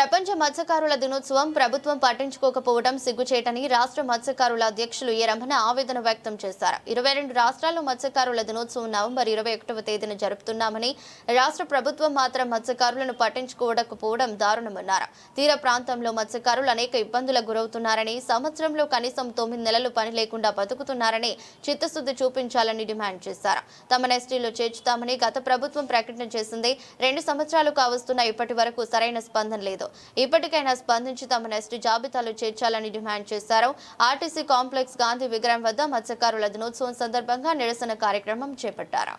ప్రపంచ మత్స్యకారుల దినోత్సవం ప్రభుత్వం పట్టించుకోకపోవడం సిగ్గుచేటని రాష్ట్ర మత్స్యకారుల అధ్యక్షులు ఏ రమణ ఆవేదన వ్యక్తం చేశారు. ఇరవై రెండు రాష్ట్రాల్లో మత్స్యకారుల దినోత్సవం నవంబర్ ఇరవై ఒకటవ తేదీన జరుపుతున్నామని రాష్ట్ర ప్రభుత్వం మాత్రం మత్స్యకారులను పట్టించుకోవడకపోవడం దారుణమన్నారు. తీర ప్రాంతంలో మత్స్యకారులు అనేక ఇబ్బందులకు గురవుతున్నారని సంవత్సరంలో కనీసం తొమ్మిది నెలలు పని లేకుండా బతుకుతున్నారని చిత్తశుద్ధి చూపించాలని డిమాండ్ చేశారు. తమ ఎస్టీలో చేర్చుతామని గత ప్రభుత్వం ప్రకటన చేసింది. రెండు సంవత్సరాలు కావస్తున్న ఇప్పటి వరకు సరైన స్పందన లేదు. ఇప్పటికైనా స్పందించి తమ నెక్స్ట్ జాబితాలో చేర్చాలని డిమాండ్ చేశారు. ఆర్టీసీ కాంప్లెక్స్ గాంధీ విగ్రహం వద్ద మత్స్యకారుల దినోత్సవం సందర్భంగా నిరసన కార్యక్రమం చేపట్టారు.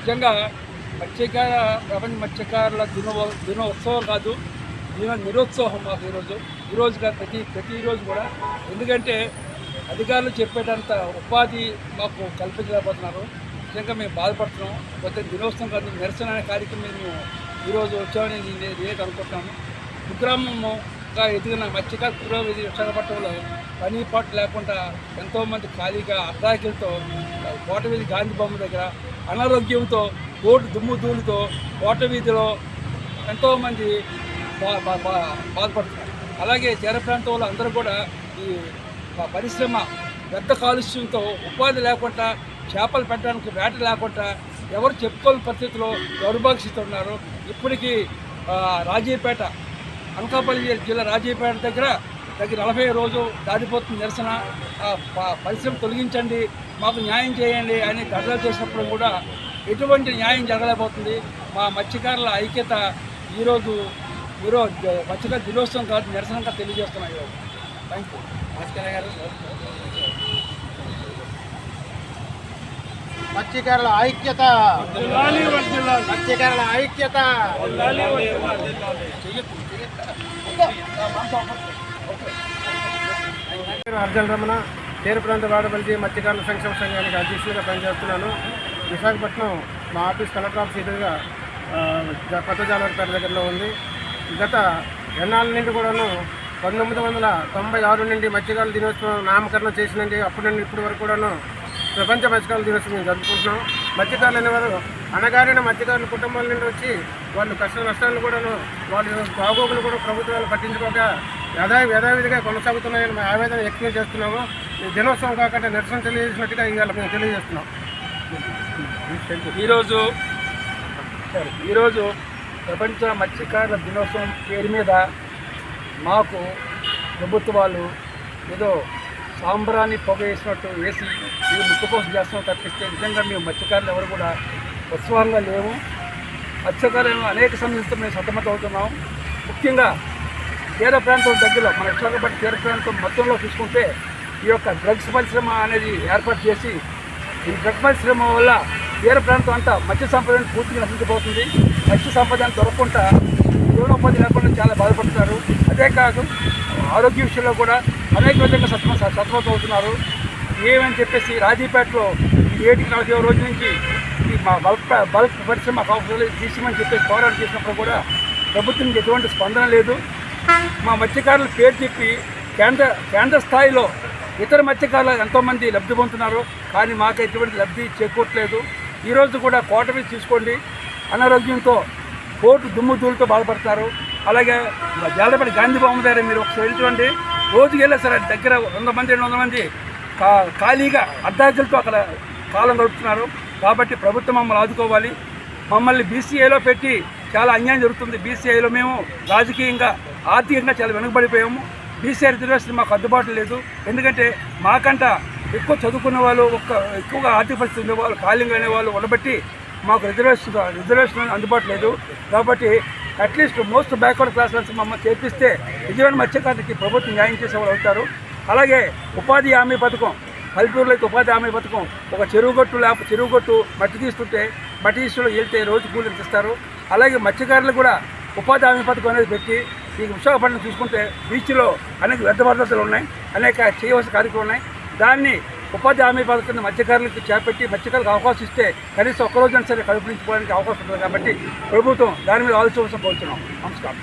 నిజంగా మత్స్యకార ప్రపంచ మత్స్యకారుల దినో దినోత్సవం కాదు. ఈవెన్ నిరుత్సాహం మాకు ఈరోజు. ఈరోజు కాదు ప్రతి ప్రతిరోజు కూడా. ఎందుకంటే అధికారులు చెప్పేటంత ఉపాధి మాకు కల్పించలేకపోతున్నారు. నిజంగా మేము బాధపడుతున్నాం. కొత్త దినోత్సవం కాదు నిరసన అనే కార్యక్రమం మేము ఈరోజు వచ్చామని నేను నేను అనుకుంటున్నాను. కుగ్రామంగా ఎదిగిన మత్స్యకార పురోగతి విశాఖపట్నంలో పని పాటు లేకుండా ఎంతోమంది ఖాళీగా అర్ధాకిలతో కోటవీధి గాంధీ బొమ్మ దగ్గర అనారోగ్యంతో కోటు దుమ్ము ధూళితో కోట వీధిలో ఎంతోమంది బాధపడుతున్నారు అలాగే తీర ప్రాంతంలో అందరూ కూడా ఈ పరిశ్రమ పెద్ద కాలుష్యంతో ఉపాధి లేకుండా చేపలు పెట్టడానికి వేట లేకుండా ఎవరు చెప్పుకోని పరిస్థితిలో దౌర్భాగ్యస్థితి ఇప్పటికీ రాజీపేట అనకాపల్లి జిల్లా రాజీపేట దగ్గర దగ్గర నలభై రోజు దారిపోతుంది నిరసన పరిశ్రమ తొలగించండి మాకు న్యాయం చేయండి అని ధర్నాలు చేసినప్పుడు కూడా ఎటువంటి న్యాయం జరగలేకపోతుంది. మా మత్స్యకారుల ఐక్యత ఈరోజు ఈరోజు మత్స్యకార దినోత్సవం కాదు నిరసనగా తెలియజేస్తున్నాం ఈరోజు. థ్యాంక్ యూ భాస్కర్ గారు. మత్స్యకారుల ఐక్యత. మత్స్యకారుల ఐక్యత. అర్జున రమణ. తీర ప్రాంత వాడబల్లి మత్స్యకారుల సంక్షేమ సంఘానికి అధ్యక్షులుగా పనిచేస్తున్నాను. విశాఖపట్నం మా ఆఫీస్ కలెక్టర్ ఆఫీస్ ఎదురుగా కొత్త జాలవరిపేట దగ్గరలో ఉంది. గత ఎన్నాళ్ళ నుండి కూడాను పంతొమ్మిది వందల తొంభై ఆరు నుండి మత్స్యకారుల దినోత్సవం నామకరణం చేసినండి అప్పటి నుండి ఇప్పటి వరకు కూడాను ప్రపంచ మత్స్యకారుల దినోత్సవం మేము జరుపుకుంటున్నాం. మత్స్యకారులు అనేవారు అనగారిన మత్స్యకారుల కుటుంబాల నుండి వచ్చి వాళ్ళు కష్ట నష్టాలను కూడాను వాళ్ళ బాగోగులు కూడా ప్రభుత్వాలు పట్టించుకోక యథా యథావిధిగా కొనసాగుతున్నాయని మేము ఆవేదన వ్యక్తం చేస్తున్నాము. ఈ దినోత్సవం కాకుండా నిరసన తెలియజేసినట్టుగా ఇవాళ మేము తెలియజేస్తున్నాం. ఈరోజు ఈరోజు ప్రపంచ మత్స్యకారుల దినోత్సవం పేరు మీద మాకు ప్రభుత్వాలు ఏదో సాంబ్రాన్ని పొగ వేసినట్టు వేసి ఇది ముక్కుపోసు చేస్తాం తప్పిస్తే నిజంగా మేము మత్స్యకారులు ఎవరు కూడా ఉత్సవంగా లేవు. మత్స్యకారులను అనేక సమస్యలతో మేము సతమతం అవుతున్నాం. ముఖ్యంగా తీర ప్రాంతం దగ్గరలో మన విశాఖపట్నం తీర ప్రాంతం మొత్తంలో చూసుకుంటే ఈ యొక్క డ్రగ్స్ పరిశ్రమ అనేది ఏర్పాటు చేసి ఈ డ్రగ్ పరిశ్రమ వల్ల తీర ప్రాంతం అంతా మత్స్య సంపదను పూర్తిగా నశించిపోతుంది. మంచి సంపదను దొరకకుండా జీవనోపాధి లేకుండా చాలా బాధపడుతున్నారు. అదే కాదు ఆరోగ్య విషయంలో కూడా అనేక విధంగా సత్మ సతమతం అవుతున్నారు. ఏమని చెప్పేసి రాజీపేటలో ఈ ఏటికి నలభై రోజు నుంచి మా బల్క్ బల్క్ పరిశ్రమ తీసిమని చెప్పేసి పోరాటం చేసినప్పుడు కూడా ప్రభుత్వం ఎటువంటి స్పందన లేదు. మా మత్స్యకారుల పేరు చెప్పి కేంద్ర కేంద్ర స్థాయిలో ఇతర మత్స్యకారులు ఎంతోమంది లబ్ధి పొందుతున్నారు. కానీ మాకు ఎటువంటి లబ్ధి చేకూరట్లేదు. ఈరోజు కూడా కోట తీసుకోండి. అనారోగ్యంతో కోర్టు దుమ్ము ధూళితో బాధపడతారు. అలాగే జాలపడి గాంధీ బొమ్మ దగ్గర మీరు ఒకసారి వెళ్ళి చూడండి. రోజుకి వెళ్ళే సరే దగ్గర వంద మంది రెండు వందల మంది కా ఖాళీగా అర్ధార్థులతో అక్కడ కాలం గడుపుతున్నారు. కాబట్టి ప్రభుత్వం మమ్మల్ని ఆదుకోవాలి. మమ్మల్ని బీసీఐలో పెట్టి చాలా అన్యాయం జరుగుతుంది. బీసీఐలో మేము రాజకీయంగా ఆర్థికంగా చాలా వెనుకబడిపోయాము. బీసీఐ రిజర్వేషన్ మాకు అందుబాటు లేదు. ఎందుకంటే మాకంట ఎక్కువ చదువుకున్న వాళ్ళు ఒక్క ఎక్కువగా ఆర్థిక పరిస్థితి ఉండేవాళ్ళు ఖాళీగా అనేవాళ్ళు ఉండబట్టి మాకు రిజర్వేషన్ రిజర్వేషన్ అందుబాటు లేదు కాబట్టి అట్లీస్ట్ మోస్ట్ బ్యాక్వర్డ్ క్లాస్ నుంచి మమ్మల్ని చేపిస్తే నిజమైన మత్స్యకారులకి ప్రభుత్వం న్యాయం చేసేవాళ్ళు అవుతారు. అలాగే ఉపాధి హామీ పథకం పల్లెటూరులో అయితే ఉపాధి హామీ పథకం ఒక చెరువు గట్టు లేకపోతే చెరువు గట్టు మట్టి తీస్తుంటే మట్టి తీసులో వెళ్తే రోజు కూలీలు ఇస్తారు? అలాగే మత్స్యకారులు కూడా ఉపాధి హామీ పథకం అనేది పెట్టి ఈ విశాఖపట్నం చూసుకుంటే బీచ్లో అనేక వ్యర్థ పద్ధతులు ఉన్నాయి అనేక చేయవలసిన కార్యక్రమాలు ఉన్నాయి. దాన్ని ఉపాధి హామీ పథకం మత్స్యకారులకు చేపట్టి మత్స్యకారులకు అవకాశం ఇస్తే కనీసం ఒక్కరోజైనా సరే కల్పించుకోవడానికి అవకాశం ఉంటుంది కాబట్టి ప్రభుత్వం దాని మీద ఆలోచించవలసిన కోరుతున్నాం నమస్కారం.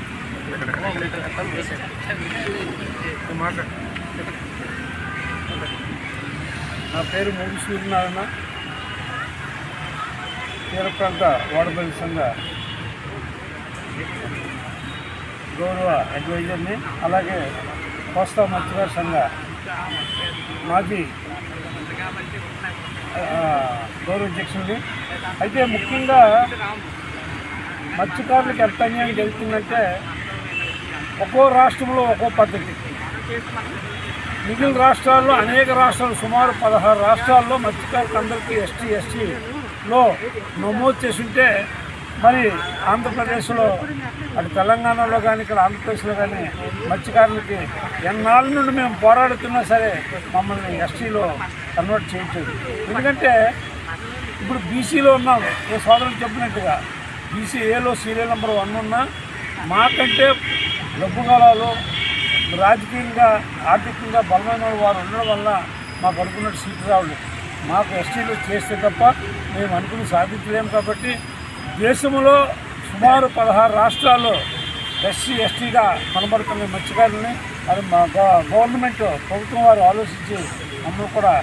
నా పేరు మూడు సూర్యనారాయణ. తీర ప్రాంత వాడబల్లి సంఘ గౌరవ అడ్వైజర్ని అలాగే కోస్తా మత్స్యకార సంఘ మాజీ ఆ, గౌరవ అయితే ముఖ్యంగా మత్స్యకారులకు ఎంత అన్యాయం జరుగుతుందంటే ఒక్కో రాష్ట్రంలో ఒక్కో పద్ధతి. మిగిలిన రాష్ట్రాల్లో అనేక రాష్ట్రాలు సుమారు పదహారు రాష్ట్రాల్లో మత్స్యకారులకు అందరికీ ఎస్టీ ఎస్టీలో నమోదు చేసి ఉంటే మరి ఆంధ్రప్రదేశ్లో అటు తెలంగాణలో కానీ ఇక్కడ ఆంధ్రప్రదేశ్లో కానీ మత్స్యకారులకి ఎన్నాళ్ళ నుండి మేము పోరాడుతున్నా సరే మమ్మల్ని ఎస్టీలో కన్వర్ట్ చేయించదు ఎందుకంటే ఇప్పుడు బీసీలో ఉన్నాం. ఏ సోదరులు చెప్పినట్టుగా బీసీ ఏలో సీరియల్ నెంబర్ వన్ ఉన్నా మాకంటే డబ్బు గలాలు రాజకీయంగా ఆర్థికంగా బలమైన వారు ఉండడం వల్ల మాకు అనుకున్నట్టు సీట్లు రావలేదు మాకు ఎస్టీలు చేస్తే తప్ప మేము అనుకుని సాధించలేము కాబట్టి దేశంలో సుమారు పదహారు రాష్ట్రాల్లో ఎస్సీ ఎస్టీగా కనబడుతున్న మత్స్యకారులని మరి మా గవర్నమెంట్ ప్రభుత్వం వారు ఆలోచించి అందరూ కూడా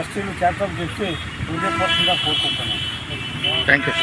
ఎస్టీలు చేతలు చేసి హృదయపూర్వకంగా కోరుకుంటున్నాం థ్యాంక్ యూ